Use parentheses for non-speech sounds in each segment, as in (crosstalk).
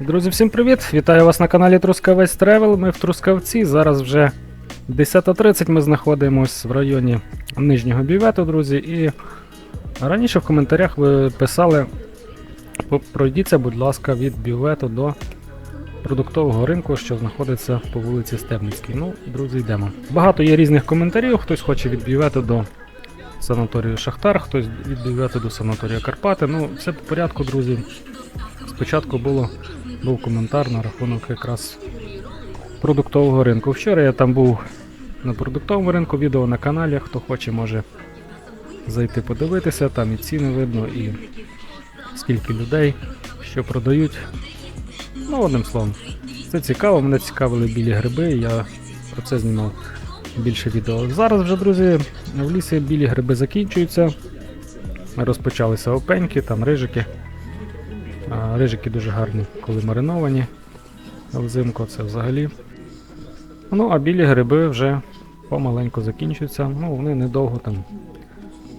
Друзі, всім привіт! Вітаю вас на каналі Трускавець Тревел. Ми в Трускавці. Зараз вже 10.30 ми знаходимося в районі Нижнього Бювету, друзі. І раніше в коментарях ви писали, пройдіться, будь ласка, від бювету до продуктового ринку, що знаходиться по вулиці Стебницькій. Ну, друзі, йдемо. Багато є різних коментарів. Хтось хоче від бювету до санаторію Шахтар, хтось від бювету до санаторію Карпати. Ну, все по порядку, друзі. Спочатку було, був коментар на рахунок якраз продуктового ринку. Вчора я там був на продуктовому ринку, відео на каналі. Хто хоче, може зайти подивитися, там і ціни видно, і скільки людей, що продають. Ну, одним словом, це цікаво, мене цікавили білі гриби, я про це знімав більше відео. Зараз вже, друзі, в лісі білі гриби закінчуються. Розпочалися опеньки, там рижики. Рижики дуже гарні, коли мариновані. Взимку це взагалі. Ну, а білі гриби вже помаленьку закінчуються. Ну, вони недовго там.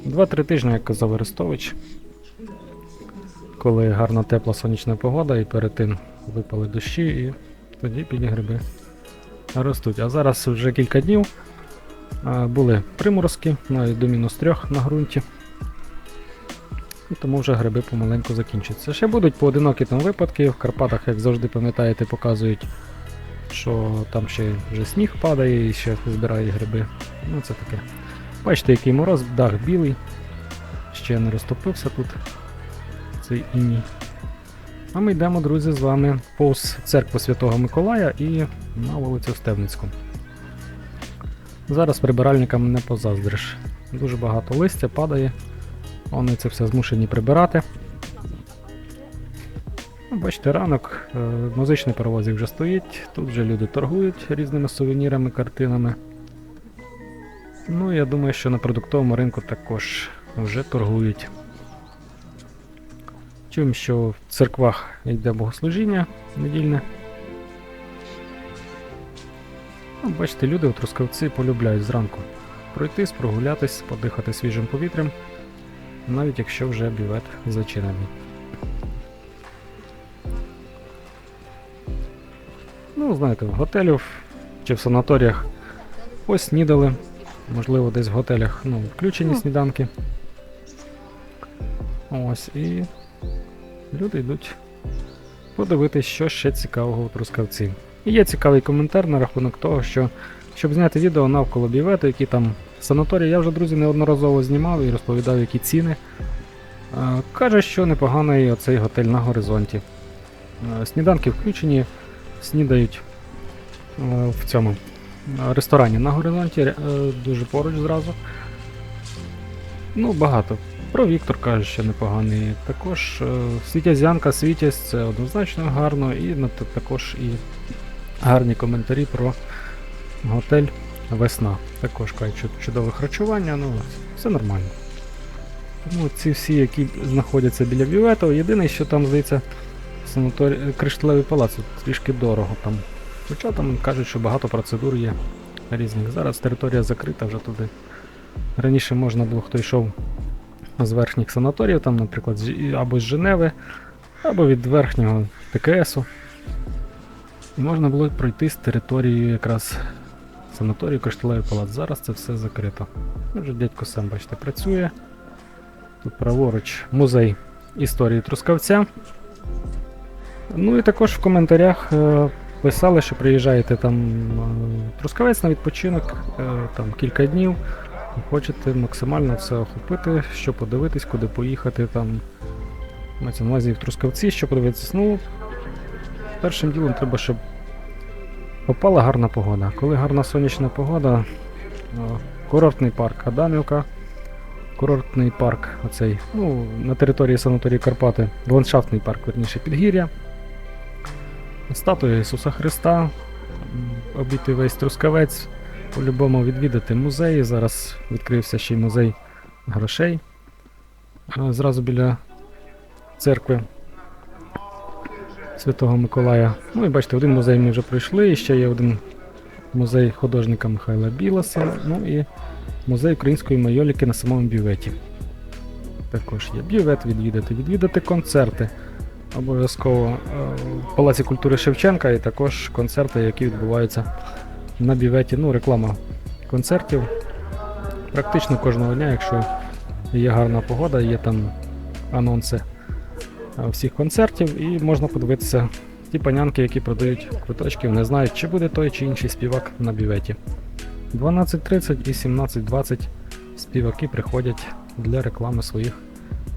2-3 тижні, як казав Арестович. Коли гарна тепла сонячна погода і перед тим випали дощі, і тоді білі гриби ростуть. А зараз вже кілька днів були приморозки, навіть до мінус 3 на ґрунті. І тому вже гриби помаленьку закінчаться. Ще будуть поодинокі там випадки. В Карпатах, як завжди пам'ятаєте, показують, що там ще вже сніг падає і ще збирають гриби. Ну це таке. Бачите, який мороз, дах білий. Ще не розтопився тут цей іній. А ми йдемо, друзі, з вами повз церкву Святого Миколая і на вулицю Стевницьку. Зараз прибиральникам не позаздриш. Дуже багато листя падає. Вони це все змушені прибирати. Ну, Бачите, ранок, е, музичний паровозик вже стоїть, тут вже люди торгують різними сувенірами, картинами. Ну, я думаю, що на продуктовому ринку також вже торгують. Чуємо, що в церквах йде богослужіння недільне. Ну, бачите, люди у Трускавці полюбляють зранку пройтись, прогулятись, подихати свіжим повітрям навіть якщо вже бювет зачинений. Ну, знаєте, в готелів чи в санаторіях поснідали, можливо, десь в готелях ну, включені Ну. сніданки. Ось і люди йдуть подивитись, що ще цікавого у Трускавці. І є цікавий коментар на рахунок того, що щоб зняти відео навколо бювету, які там санаторії, я вже, друзі, неодноразово знімав і розповідав, які ціни. Е, Каже, що непоганий оцей готель на горизонті. Е, Сніданки включені, снідають е, в цьому ресторані на горизонті, дуже поруч зразу. Ну, багато. Про Віктор каже, що непоганий. Також Світязянка, Світязь це однозначно гарно, і також і гарні коментарі про готель Весна. Також кажуть, чудове харчування, ну все нормально. Тому ці всі, які знаходяться біля бювету, єдине, що там, здається, санаторій кришталевий палац трішки дорого там. Хоча там кажуть, що багато процедур є різних. Зараз територія закрита вже туди. Раніше можна було, хто йшов з верхніх санаторіїв, там, наприклад, або з Женеви, або від верхнього ТКСу. Можна було пройти з території якраз санаторію Кришталевий палац. Зараз це все закрито. Вже дядько сам, бачите, працює. Тут праворуч музей історії Трускавця. Ну і також в коментарях е, писали, що приїжджаєте там е, Трускавець на відпочинок, е, там кілька днів. Хочете максимально все охопити, що подивитись, куди поїхати там. Мається на увазі в Трускавці, що подивитися. Ну, першим ділом треба, щоб попала гарна погода. Коли гарна сонячна погода, курортний парк Адамівка, курортний парк оцей, ну, на території санаторії Карпати, ландшафтний парк, верніше, підгір'я. Статуя Ісуса Христа, обійти весь Трускавець, по-любому відвідати музеї. Зараз відкрився ще й музей грошей. е, Зразу біля церкви Святого Миколая. Ну і бачите, один музей ми вже пройшли, і ще є один музей художника Михайла Біласа, ну і музей української майоліки на самому бюветі. Також є бювет відвідати, відвідати концерти. обов'язково е, в Палаці культури Шевченка і також концерти, які відбуваються на біветі. Ну, реклама концертів. Практично кожного дня, якщо є гарна погода, є там анонси всіх концертів, і можна подивитися ті панянки, які продають квиточки, не знають, чи буде той чи інший співак на біветі. 12.30 і 17.20 співаки приходять для реклами своїх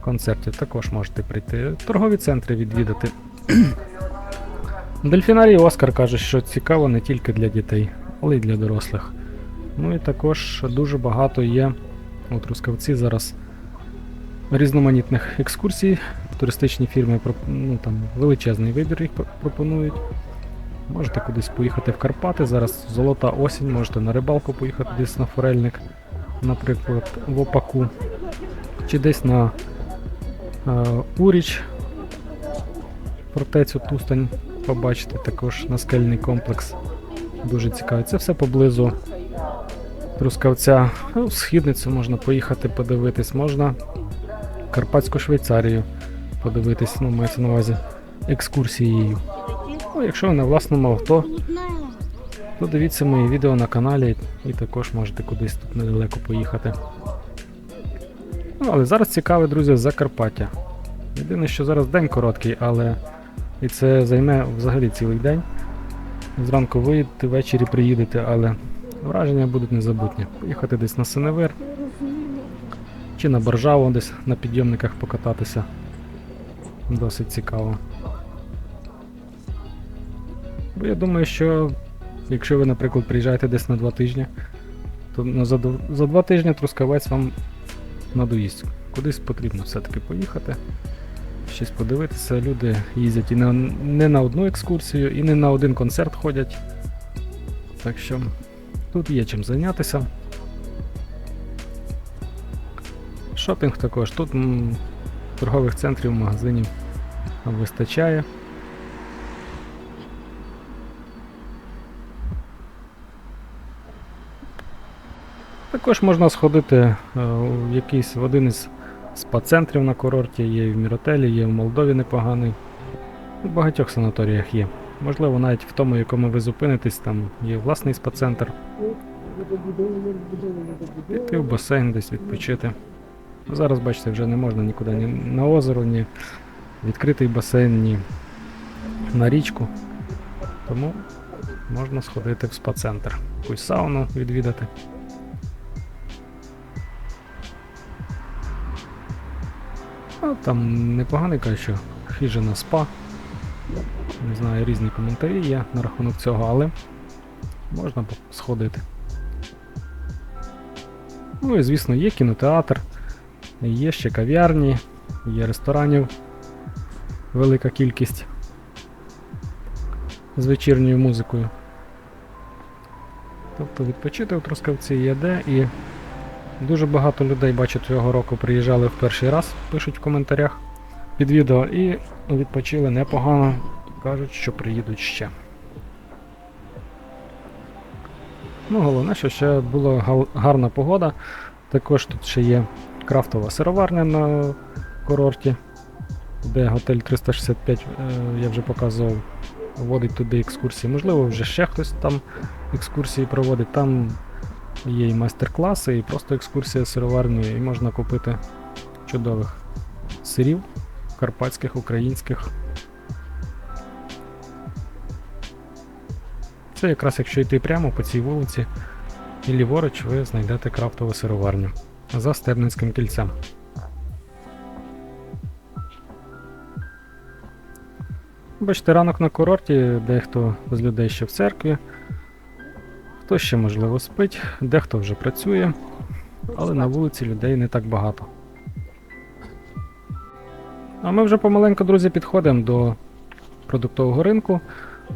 концертів. Також можете прийти. Торгові центри відвідати. (clears throat) Дельфінарій Оскар каже, що цікаво не тільки для дітей, але й для дорослих. Ну і також дуже багато є у Трускавці зараз різноманітних екскурсій. Туристичні фірми ну, там, величезний вибір їх пропонують. Можете кудись поїхати в Карпати. Зараз золота осінь, можете на рибалку поїхати десь на форельник, наприклад, в Опаку. Чи десь на е, Уріч, фортецю Тустань побачити, також наскельний комплекс. Дуже цікавий. Це все поблизу Трускавця. Ну, в східницю можна поїхати подивитись, можна в Карпатську Швейцарію подивитись, ну, мається на увазі екскурсією. Ну, якщо ви на власному авто, то дивіться мої відео на каналі і також можете кудись тут недалеко поїхати. Ну, але зараз цікаве, друзі, Закарпаття. Єдине, що зараз день короткий, але і це займе взагалі цілий день. Зранку виїдете, ввечері приїдете, але враження будуть незабутні. Поїхати десь на Синевир чи на Боржаву десь на підйомниках покататися. Досить цікаво. Бо я думаю, що якщо ви, наприклад, приїжджаєте десь на два тижні, то ну, за, за два тижні трускавець вам надоїсть. Кудись потрібно все-таки поїхати, щось подивитися. Люди їздять і на, не на одну екскурсію, і не на один концерт ходять. Так що тут є чим зайнятися. Шопінг також. Тут торгових центрів, магазинів вистачає. Також можна сходити е, в якийсь в один із спа-центрів на курорті, є і в Міротелі, є в Молдові непоганий. У багатьох санаторіях є. Можливо, навіть в тому, якому ви зупинитесь, там є власний спа-центр. Піти в басейн десь відпочити. Зараз, бачите, вже не можна нікуди ні на озеро, ні відкритий басейн, ні на річку. Тому можна сходити в спа-центр. Якусь сауну відвідати. А, там непоганий каже, що хижина спа. Не знаю, різні коментарі є на рахунок цього, але можна сходити. Ну і звісно, є кінотеатр, є ще кав'ярні, є ресторанів велика кількість з вечірньою музикою. Тобто відпочити в Трускавці є де і дуже багато людей бачу цього року приїжджали в перший раз, пишуть в коментарях під відео і відпочили непогано. Кажуть, що приїдуть ще. Ну, головне, що ще була гарна погода. Також тут ще є крафтова сироварня на курорті, де готель 365, е, я вже показував, вводить туди екскурсії. Можливо, вже ще хтось там екскурсії проводить. Там є і майстер-класи, і просто екскурсія сироварнею, і можна купити чудових сирів карпатських, українських. Це якраз якщо йти прямо по цій вулиці і ліворуч ви знайдете крафтову сироварню за Стебницьким кільцем. Бачите, ранок на курорті, дехто з людей ще в церкві, хтось ще, можливо, спить, дехто вже працює, але на вулиці людей не так багато. А ми вже помаленьку, друзі, підходимо до продуктового ринку.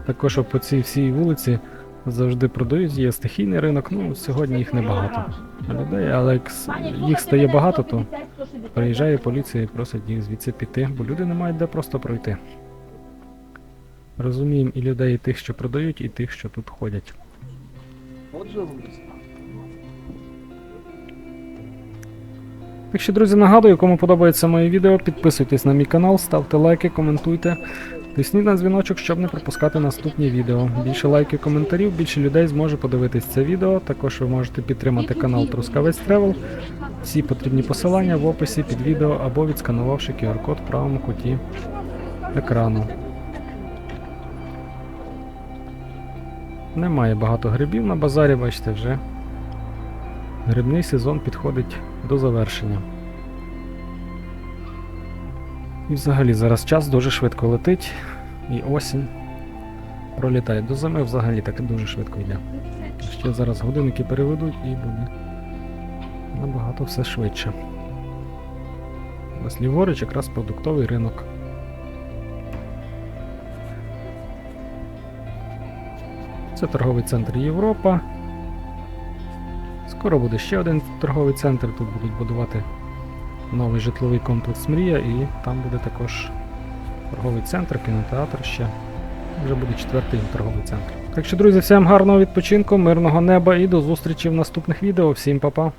Також по цій всій вулиці завжди продають, є стихійний ринок. Ну, сьогодні їх небагато людей, але як їх стає багато, то приїжджає поліція і просить їх звідси піти, бо люди не мають де просто пройти. Розуміємо і людей, і тих, що продають, і тих, що тут ходять. Так що, друзі, нагадую, кому подобається моє відео, підписуйтесь на мій канал, ставте лайки, коментуйте. Тисніть на дзвіночок, щоб не пропускати наступні відео. Більше лайків, коментарів, більше людей зможе подивитись це відео. Також ви можете підтримати канал Трускавець Тревел. Всі потрібні посилання в описі під відео або відсканувавши QR-код в правому куті екрану. Немає багато грибів на базарі, бачите, вже грибний сезон підходить до завершення. І взагалі зараз час дуже швидко летить, і осінь пролітає. До зими взагалі так дуже швидко йде. Ще зараз годинники переведуть і буде набагато все швидше. Ось ліворуч якраз продуктовий ринок. Це торговий центр Європа. Скоро буде ще один торговий центр. Тут будуть будувати новий житловий комплекс Мрія, і там буде також торговий центр, кінотеатр ще. Вже буде четвертий торговий центр. Так що, друзі, всім гарного відпочинку, мирного неба і до зустрічі в наступних відео. Всім па-па!